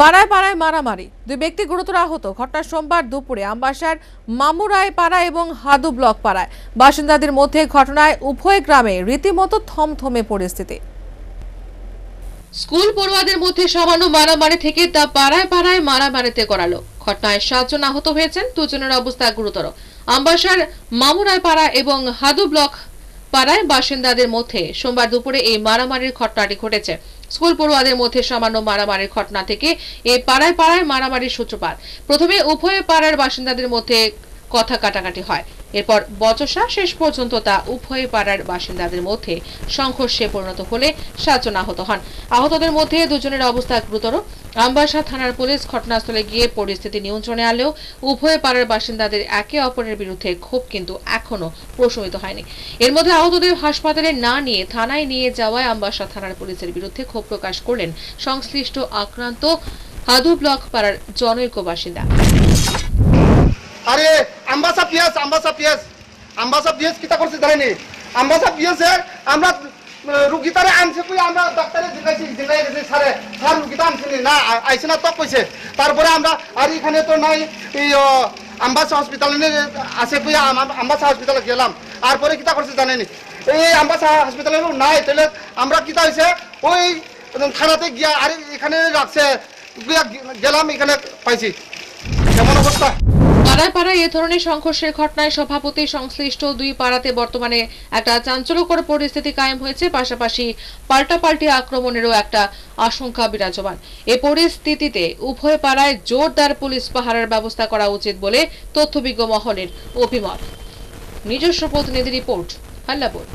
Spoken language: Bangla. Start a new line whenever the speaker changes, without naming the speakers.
পাড়ায় পাড়ায় মারামারি। দুই ব্যক্তি গুরুতর আহত। ঘটনা সোমবার দুপুরে আমবাসার মামুরায় পাড়া এবং হাদু ব্লক পাড়ায়। বাসিন্দাদের মধ্যে ঘটনায় উভয় গ্রামে রীতিমতো থমথমে পরিস্থিতি। স্কুল পড়ুয়াদের মধ্যে সামান্য মারামারি থেকে তা পাড়ায় পাড়ায় মারামারিতে করালো ঘটনায় সাতজন আহত হয়েছেন, দুজনের অবস্থা গুরুতর। আমবাসার মামুরায় পাড়া এবং হাদু ব্লক পাড়ায় বাসিন্দাদের মধ্যে সোমবার দুপুরে এই মারামারির ঘটনাটি ঘটেছে। স্কুল পড়ুয়াদের মধ্যে সামান্য মারামারির ঘটনা থেকে এ পাড়ায় পাড়ায় মারামারির সূত্রপাত। প্রথমে উভয় পাড়ার বাসিন্দাদের মধ্যে কথা কাটাকাটি হয়। এরপর বচসা শেষ পর্যন্ত তা উভয় পাড়ার বাসিন্দাদের মধ্যে সংঘর্ষে পরিণত হলে সাতজন আহত হন। আহতদের মধ্যে দুজনের অবস্থা গুরুতর। আমবাসা থানার পুলিশ ঘটনাস্থলে গিয়ে পরিস্থিতি নিয়ন্ত্রণে আনলেও উভয় পাড়ার বাসিন্দাদের একে অপরের বিরুদ্ধে ক্ষোভ কিন্তু এখনও প্রশমিত হয়নি। এর মধ্যে আহতদের হাসপাতালে না নিয়ে থানায় নিয়ে যাওয়ায় আমবাসা থানার পুলিশের বিরুদ্ধে ক্ষোভ প্রকাশ করলেন সংশ্লিষ্ট আক্রান্ত হাদু ব্লক পাড়ার জনৈক বাসিন্দা।
আরে পিয়াস আম্বাসা পিয়াস আম্বাসা পিয়াস কিতা করছে, জানেনি আম্বাসা পিয়াসে আমরা রুগীতারে আনছে কই, আমরা ডাক্তারে দেখাইছি, দেখাই গেছে, স্যারে, স্যার রুগীতা আনছিনি না? আইছে না তো কইছে। তারপরে আমরা, আর এখানে তো নাই আম্বাসা হসপিটালে আছে কই আম্বাসা হসপিটালে গেলাম। আর পরে কিতা করছে জানেনি এই আম্বাসা হসপিটালে নাই, তাহলে আমরা কিতা হয়েছে ওই থানাতে গিয়া, আর, এখানে রাখছে গেলাম, এখানে পাইছি। কেমন অবস্থা?
পাড়ায় পাড়ায় এ ধরনের সংঘর্ষের ঘটনায় সভাপতি সংশ্লিষ্ট দুই পাড়াতে বর্তমানে একটা চাঞ্চল্যকর পরিস্থিতি কায়েম হয়েছে। পাশাপাশি পাল্টাপাল্টি আক্রমণেরও একটা আশঙ্কা বিরাজমান। এ পরিস্থিতিতে উভয় পাড়ায় জোরদার পুলিশ পাহারার ব্যবস্থা করা উচিত বলে তথ্যবিজ্ঞ মহলের অভিমত। নিজস্ব প্রতিনিধি রিপোর্ট, হাল্লাপুর।